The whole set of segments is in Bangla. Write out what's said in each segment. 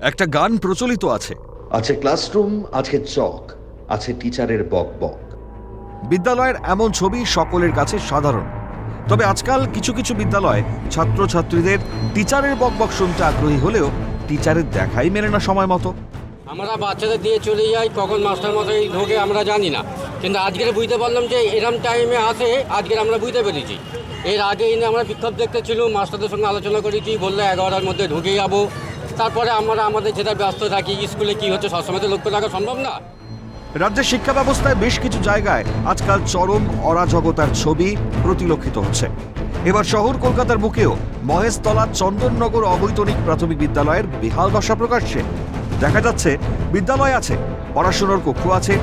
একটা গান প্রচলিত আছে। আছে ক্লাসরুম আছে চক আছে টিচারের বক বক। বিদ্যালয়ের এমন ছবি সকলের কাছে সাধারণ। তবে আজকাল কিছু কিছু বিদ্যালয় ছাত্রছাত্রীদের টিচারের বকবক শুনতে আগ্রহী হলেও টিচারের দেখাই মেলে না সময় মতো। আমরা বাচ্চাদের দিয়ে চলে যাই কখন মাস্টার মশাই ঢোকে আমরা জানি না। কিন্তু আজকের বুঝতে পারলাম যে এরম টাইমে আসে আজকের আমরা বুঝতে পেরেছি। এর আগে আমরা বিক্ষোভ দেখতে ছিল মাস্টারদের সঙ্গে আলোচনা করেছি বললে এগারোটার মধ্যে ঢুকে যাব। তারপরে আমরা আমাদের যেটা ব্যস্ত থাকি, স্কুলে কি হচ্ছে, সবসময় তো লক্ষ্য রাখা সম্ভব না। রাজ্যের শিক্ষা ব্যবস্থায় বেশ কিছু জায়গায় আজকাল চরম অরাজকতার ছবি প্রতিলক্ষিত হচ্ছে। এবার শহর কলকাতার বুকেও মহেশতলা চন্দননগর অবৈতনিক প্রাথমিক বিদ্যালয়ের বেহাল দশা প্রকাশ্যে। দেখা যাচ্ছে, বিদ্যালয় আছে, পড়াশোনার কক্ষ আছে,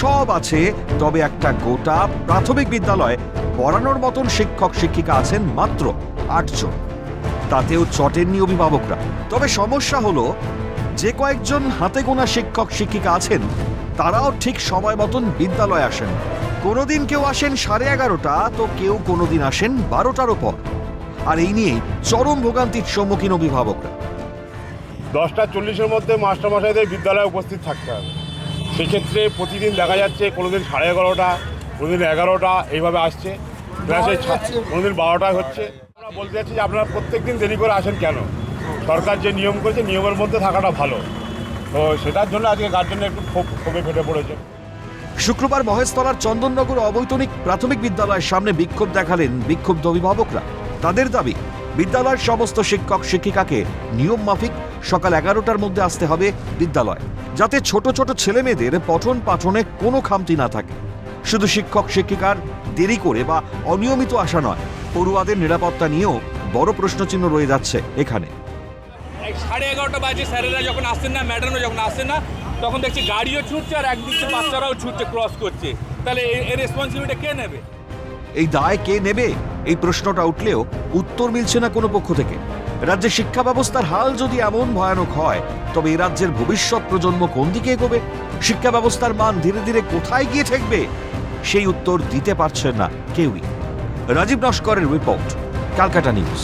সব আছে, তবে একটা গোটা প্রাথমিক বিদ্যালয়ে পড়ানোর মতন শিক্ষক শিক্ষিকা আছেন মাত্র আটজন। তাতেও চটেননি অভিভাবকরা। তবে সমস্যা হলো যে কয়েকজন হাতে গোনা শিক্ষক শিক্ষিকা আছেন তারাও ঠিক সময় মতন বিদ্যালয়ে আসেন। কোনোদিন কেউ আসেন সাড়ে এগারোটা তো কেউ কোনোদিন আসেন বারোটার পর আর এই নিয়েই চরম ভোগান্তির সম্মুখীন অভিভাবকরা। দশটা চল্লিশের মধ্যে মাস্টারমশাইদের বিদ্যালয়ে উপস্থিত থাকতে হবে। সেক্ষেত্রে প্রতিদিন দেখা যাচ্ছে কোনোদিন সাড়ে এগারোটা কোনোদিন এগারোটা এইভাবে আসছে। ক্লাসে কোনোদিন বারোটায় হচ্ছে। আমরা বলতে চাচ্ছি যে আপনারা প্রত্যেক দিন দেরি করে আসেন কেন? সরকার যে নিয়ম করেছে, নিয়মের মধ্যে থাকাটা ভালো। তো সেটার জন্য আজকে গার্জেনরা একটু ক্ষোভ, ক্ষোভে ফেটে পড়েছে। শুক্রবার মহেশতলার চন্দননগর অবৈতনিক প্রাথমিক বিদ্যালয়ের সামনে বিক্ষোভ দেখালেন বিক্ষুব্ধ অভিভাবকরা। তাদের দাবি, বিদ্যালয়ের সমস্ত শিক্ষক, শিক্ষিকাকে নিয়ম মাফিক সকাল এগারোটার মধ্যে আসতে হবে বিদ্যালয়, যাতে ছোট ছোট ছেলে মেয়েদের পঠন পাঠনে কোনো খামতি না থাকে। শুধু শিক্ষক, শিক্ষিকার দেরি করে বা অনিয়মিত আসা নয় পড়ুয়াদের নিরাপত্তা নিয়েও বড় প্রশ্নচিহ্ন রয়ে যাচ্ছে এখানে। সাড়ে এগারোটা বাজে স্যারেরা যখন আসছেন না ম্যাডামরা যখন আসছেন না তখন দেখছি গাড়িও ছুটছে আর একদিক থেকে বাচ্চারাও ছুটছে ক্রস করছে। তাহলে এর রেসপন্সিবিলিটি কে নেবে? এই দায় কে নেবে? এই প্রশ্নটা উঠলেও উত্তর মিলছে না কোনো পক্ষ থেকে। রাজ্যের শিক্ষা ব্যবস্থার হাল যদি এমন ভয়ানক হয় তবে এ রাজ্যের ভবিষ্যৎ প্রজন্ম কোন দিকে এগোবে? শিক্ষা ব্যবস্থার মান ধীরে ধীরে কোথায় গিয়ে ঠেকবে? সেই উত্তর দিতে পারছে না কেউই। রাজীব নস্করের রিপোর্ট ক্যালকাটা নিউজ